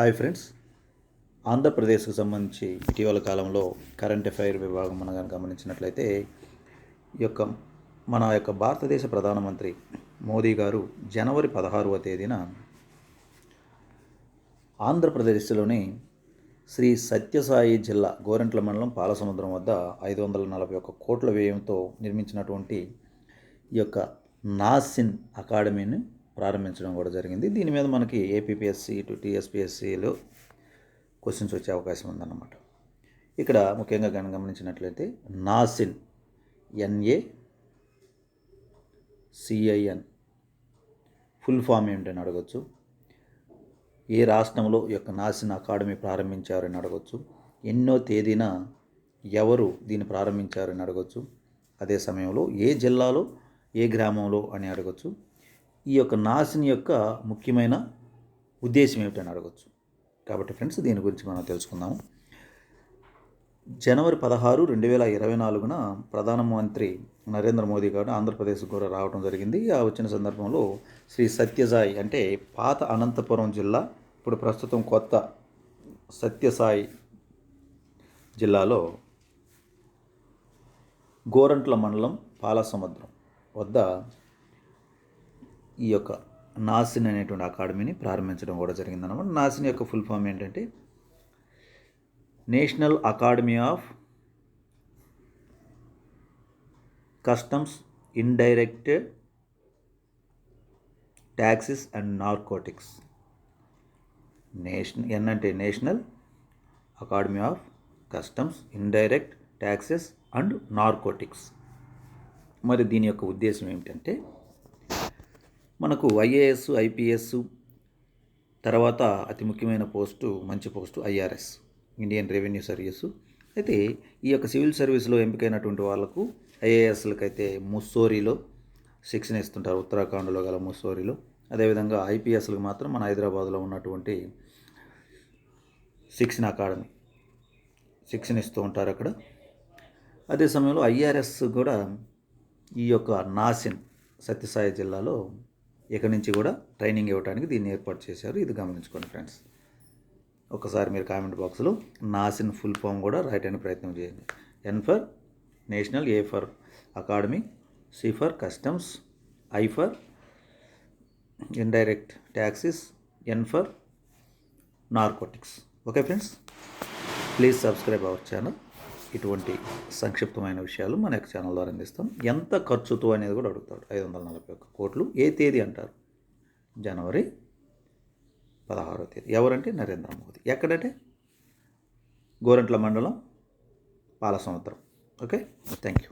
Hi friends. ఆంధ్రప్రదేశ్కు సంబంధించి ఇటీవల కాలంలో కరెంట్ అఫైర్ విభాగం మనం కనుక గమనించినట్లయితే ఈ యొక్క మన యొక్క భారతదేశ ప్రధానమంత్రి మోదీ గారు జనవరి పదహారవ తేదీన ఆంధ్రప్రదేశ్లోని శ్రీ సత్యసాయి జిల్లా గోరెంట్ల మండలం పాలసముద్రం వద్ద ఐదు వందల నలభై ఒక్క కోట్ల వ్యయంతో నిర్మించినటువంటి ఈ యొక్క నాసిన్ అకాడమీని ప్రారంభించడం కూడా జరిగింది. దీని మీద మనకి ఏపీపీఎస్సీ ఇటు టీఎస్పీఎస్సీలో క్వశ్చన్స్ వచ్చే అవకాశం ఉందన్నమాట. ఇక్కడ ముఖ్యంగా గణ గమనించినట్లయితే NACIN N A C I N full form ఏమిటని అడగచ్చు. ఏ రాష్ట్రంలో యొక్క నాసిన్ అకాడమీ ప్రారంభించారని అడగచ్చు. ఎన్నో తేదీన ఎవరు దీన్ని ప్రారంభించారని అడగచ్చు. అదే సమయంలో ఏ జిల్లాలో ఏ గ్రామంలో అని అడగచ్చు. ఈ యొక్క నాసిని యొక్క ముఖ్యమైన ఉద్దేశం ఏమిటని అడగచ్చు. కాబట్టి ఫ్రెండ్స్ దీని గురించి మనం తెలుసుకుందాము. జనవరి పదహారు రెండు వేల ఇరవై నాలుగున ప్రధానమంత్రి నరేంద్ర మోదీ గారు ఆంధ్రప్రదేశ్ కూడా రావడం జరిగింది. ఆ వచ్చిన సందర్భంలో శ్రీ సత్యసాయి అంటే పాత అనంతపురం జిల్లా ఇప్పుడు ప్రస్తుతం కొత్త సత్యసాయి జిల్లాలో గోరంట్ల మండలం పాలసముద్రం వద్ద ఈ యొక్క నాసిన్ అనేటువంటి అకాడమీని ప్రారంభించడం కూడా జరిగిందన్నమాట. నాసిన్ యొక్క ఫుల్ ఫామ్ ఏంటంటే national academy of customs indirect taxes and narcotics. Nation N అంటే national academy of customs indirect taxes and narcotics. మరి దీని యొక్క ఉద్దేశం ఏమిటంటే మనకు ఐఏఎస్ ఐపీఎస్ తర్వాత అతి ముఖ్యమైన పోస్టు మంచి post IRS Indian revenue service. అయితే ఈ యొక్క సివిల్ సర్వీస్లో ఎంపికైనటువంటి వాళ్ళకు ఐఏఎస్లకైతే అయితే ముస్సోరీలో శిక్షణ ఇస్తుంటారు. ఉత్తరాఖండ్లో గల ముస్సోరీలో. అదేవిధంగా ఐపీఎస్లకు మాత్రం మన హైదరాబాద్లో ఉన్నటువంటి శిక్షణ అకాడమీ శిక్షణ ఇస్తూ ఉంటారు అక్కడ. అదే సమయంలో ఐఆర్ఎస్ కూడా ఈ యొక్క నాసిన్ సత్యసాయి జిల్లాలో ఇక్కడి నుంచి కూడా ట్రైనింగ్ ఇవ్వడానికి దీన్ని ఏర్పాటు చేశారు. ఇది గమనించుకోండి ఫ్రెండ్స్ ఒకసారి మీరు కామెంట్ బాక్స్లో నాసిన్ ఫుల్ ఫామ్ కూడా రాయటానికి ప్రయత్నం చేయండి. N for national A for academy C for customs I for indirect taxes N for narcotics okay friends please subscribe our channel ఇటువంటి సంక్షిప్తమైన విషయాలు మన యొక్క ఛానల్ ద్వారా అందిస్తాం. ఎంత ఖర్చుతో అనేది కూడా అడుగుతాడు. ఐదు వందల నలభై ఒక్క కోట్లు ఏ తేదీ అంటారు? జనవరి పదహారో తేదీ. ఎవరంటే నరేంద్ర మోదీ. ఎక్కడంటే? గోరంట్ల మండలం పాల సంవత్సరం ఓకే? Thank you